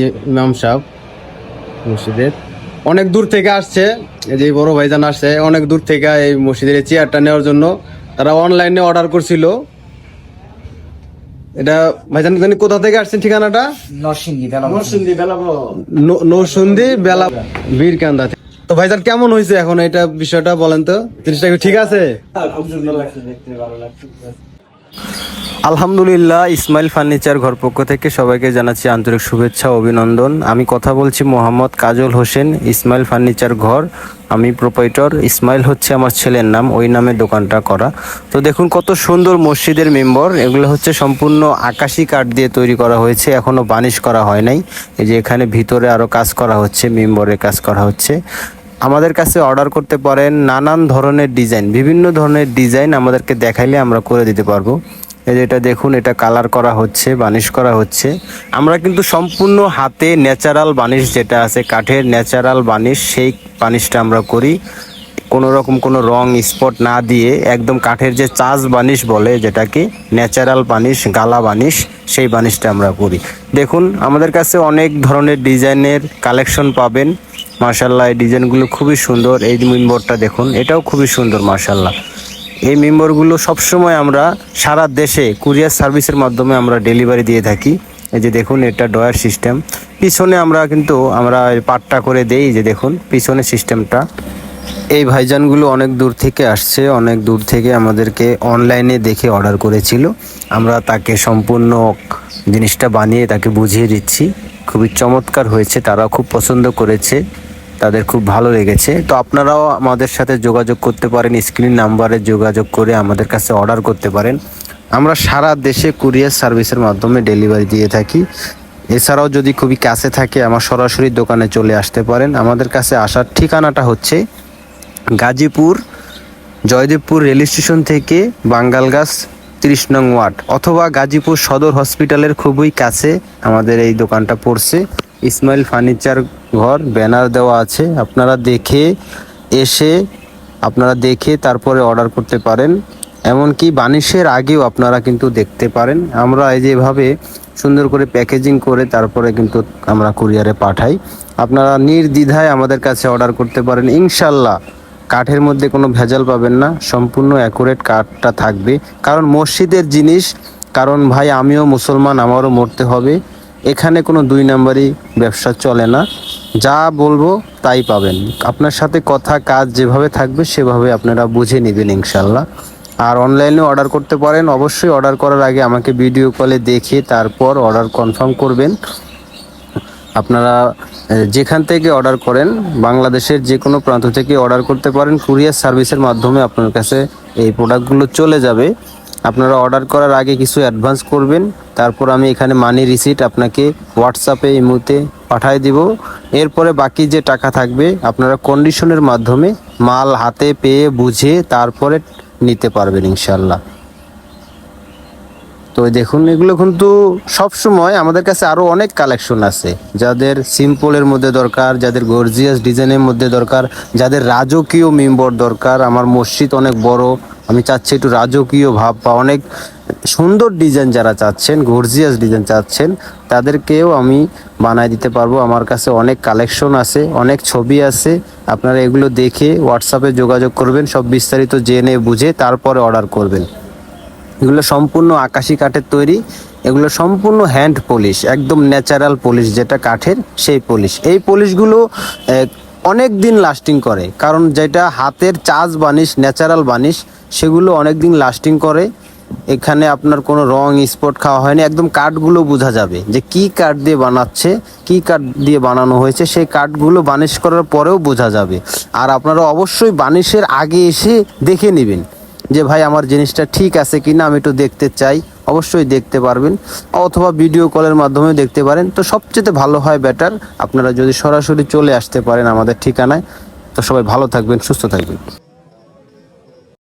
ইমাম সাহেব মসজিদের। অনেক দূর থেকে আসছে এই যে বড় ভাইজান আসছে অনেক দূর থেকে এই মসজিদের চেয়ারটা নেওয়ার জন্য তারা অনলাইনে অর্ডার করছিল। এটা ভাইজান জানি কোথা থেকে আসছেন ঠিকানাটা? নরসিংদী বেলা ন- নরসুন্দি বেলা বীরকান্দা। তো ভাইজান কেমন হয়েছে এখন? এটা বিষয়টা বলেন তো। জিনিসটা ঠিক আছে? আলহামদুলিল্লাহ, ইসমাইল ফার্নিচার ঘর পক্ষ থেকে সবাইকে জানাচ্ছি আন্তরিক শুভেচ্ছা অভিনন্দন। আমি কথা বলছি মোহাম্মদ কাজল হোসেন, ইসমাইল ফার্নিচার ঘর। আমি প্রোপাইটর, ইসমাইল হচ্ছে আমার ছেলের নাম, ওই নামে দোকানটা করা। তো দেখুন কত সুন্দর মসজিদের মেম্বর, এগুলো হচ্ছে সম্পূর্ণ আকাশি কাঠ দিয়ে তৈরি করা হয়েছে এখনও বানিশ করা হয় নাই। এই যে এখানে ভিতরে আরও কাজ করা হচ্ছে মেম্বরের কাজ করা হচ্ছে। আমাদের কাছে অর্ডার করতে পারেন নানান ধরনের ডিজাইন, বিভিন্ন ধরনের ডিজাইন আমাদেরকে দেখাইলে আমরা করে দিতে পারব। এই যে এটা দেখুন, এটা কালার করা হচ্ছে, বানিশ করা হচ্ছে। আমরা কিন্তু সম্পূর্ণ হাতে ন্যাচারাল বানিশ যেটা আছে, কাঠের ন্যাচারাল বানিশ, সেই বানিশটা আমরা করি। কোনো রকম কোনো রং স্পট না দিয়ে একদম কাঠের যে চাষ বানিশ বলে যেটাকে, ন্যাচারাল বানিশ, গালা বানিশ, সেই বানিশটা আমরা করি। দেখুন, আমাদের কাছে অনেক ধরনের ডিজাইনের কালেকশন পাবেন। মার্শাল্লাহ এই ডিজাইনগুলো খুবই সুন্দর। এই মেম্বরটা দেখুন, এটাও খুবই সুন্দর মার্শাল্লাহ এই মেম্বরগুলো সবসময় আমরা সারা দেশে কুরিয়ার সার্ভিসের মাধ্যমে আমরা ডেলিভারি দিয়ে থাকি। এই যে দেখুন, এটা ডয়ার সিস্টেম। পিছনে আমরা কিন্তু, আমরা পাটটা করে দেই যে দেখুন, পিছনে সিস্টেমটা। এই ভাইজানগুলো অনেক দূর থেকে আসছে, অনেক দূর থেকে আমাদেরকে অনলাইনে দেখে অর্ডার করেছিল। আমরা তাকে সম্পূর্ণ জিনিসটা বানিয়ে তাকে বুঝিয়ে দিচ্ছি। খুবই চমৎকার হয়েছে তারা খুব পছন্দ করেছে। তাদের খুব ভালো লেগেছে। তো আপনারাও আমাদের সাথে যোগাযোগ করতে পারেন স্ক্রিন নাম্বারে যোগাযোগ করে আমাদের কাছে অর্ডার করতে পারেন। আমরা সারা দেশে কুরিয়ার সার্ভিসের মাধ্যমে ডেলিভারি দিয়ে থাকি। এছাড়াও যদি খুবই কাছে থাকে, আমার সরাসরি দোকানে চলে আসতে পারেন। আমাদের কাছে আসার ঠিকানাটা হচ্ছে গাজীপুর, জয়দেবপুর রেল স্টেশন থেকে বাঙ্গালগাছ তিরিশ নং ওয়ার্ড অথবা গাজীপুর সদর হসপিটালের খুবই কাছে আমাদের এই দোকানটা পড়ছে। ইসমাইল ফার্নিচার ঘর, ব্যানার দেওয়া আছে। আপনারা দেখে এসে, আপনারা দেখে তারপরে অর্ডার করতে পারেন। এমনকি বানিশের আগেও আপনারা কিন্তু দেখতে পারেন। আমরা এই যেভাবে সুন্দর করে প্যাকেজিং করে তারপরে কিন্তু আমরা কুরিয়ারে পাঠাই। আপনারা নির্দ্বিধায় আমাদের কাছে অর্ডার করতে পারেন। ইনশাল্লাহ কাঠের মধ্যে কোনো ভেজাল পাবেন না। সম্পূর্ণ অ্যাকুরেট কাঠটা থাকবে। কারণ মসজিদের জিনিস, কারণ ভাই, আমিও মুসলমান, আমারও মরতে হবে। এখানে কোনো দুই নাম্বারই ব্যবসা চলে না। যা বলব তাই পাবেন। আপনার সাথে কথা, কাজ যেভাবে থাকবে সেভাবে আপনারা বুঝে নেবেন ইনশাল্লাহ আর অনলাইনে অর্ডার করতে পারেন, অবশ্যই অর্ডার করার আগে আমাকে ভিডিও কলে দেখে তারপর অর্ডার কনফার্ম করবেন। আপনারা যেখান থেকে অর্ডার করেন, বাংলাদেশের যে কোনো প্রান্ত থেকে অর্ডার করতে পারেন। কুরিয়ার সার্ভিসের মাধ্যমে আপনার কাছে এই প্রোডাক্টগুলো চলে যাবে। আপনারা অর্ডার করার আগে কিছু অ্যাডভান্স করবেন, তারপর আমি এখানে মানি রিসিট আপনাকে হোয়াটসঅ্যাপে এই মুহূর্তে পাঠিয়ে দিব। এরপরে বাকি যে টাকা থাকবে, আপনারা কন্ডিশনের মাধ্যমে মাল হাতে পেয়ে, বুঝে তারপরে নিতে পারবেন ইনশাল্লাহ তো দেখুন, এগুলো কিন্তু সবসময় আমাদের কাছে আরও অনেক কালেকশন আছে। যাদের সিম্পলের মধ্যে দরকার, যাদের গর্জিয়াস ডিজাইনের মধ্যে দরকার, যাদের রাজকীয় মেম্বর দরকার। আমার মসজিদ অনেক বড় আমি চাচ্ছি একটু রাজকীয় ভাব বা অনেক সুন্দর ডিজাইন যারা চাচ্ছেন গর্জিয়াস ডিজাইন চাচ্ছেন, তাদেরকেও আমি বানায় দিতে পারব। আমার কাছে অনেক কালেকশন আছে, অনেক ছবি আছে। আপনারা এগুলো দেখে হোয়াটসঅ্যাপে যোগাযোগ করবেন, সব বিস্তারিত জেনে বুঝে তারপরে অর্ডার করবেন। এগুলো সম্পূর্ণ আকাশি কাঠের তৈরি, এগুলো সম্পূর্ণ হ্যান্ড পলিশ একদম ন্যাচারাল পলিশ যেটা কাঠের সেই পলিশ এই পলিশগুলো অনেক দিন লাস্টিং করে। কারণ যেটা হাতের চাষ বানিশ ন্যাচারাল বানিশ, সেগুলো অনেক দিন লাস্টিং করে। এখানে আপনার কোনো রং স্পট খাওয়া হয়নি। একদম কাঠগুলো বোঝা যাবে যে কি কাঠ দিয়ে বানাচ্ছে, কি কাঠ দিয়ে বানানো হয়েছে। সেই কাঠগুলো বানিশ করার পরেও বোঝা যাবে। আর আপনারা অবশ্যই বানিশের আগে এসে দেখে নেবেন যে, ভাই, আমার জিনিসটা ঠিক আছে কিনা? আমি একটু দেখতে চাই। অবশ্যই দেখতে পারবেন, অথবা ভিডিও কলের মাধ্যমে দেখতে পারেন। তো সবচেয়ে ভালো হয় বেটার আপনারা যদি সরাসরি চলে আসতে পারেন আমাদের ঠিকানায়। তো সবাই ভালো থাকবেন, সুস্থ থাকবেন।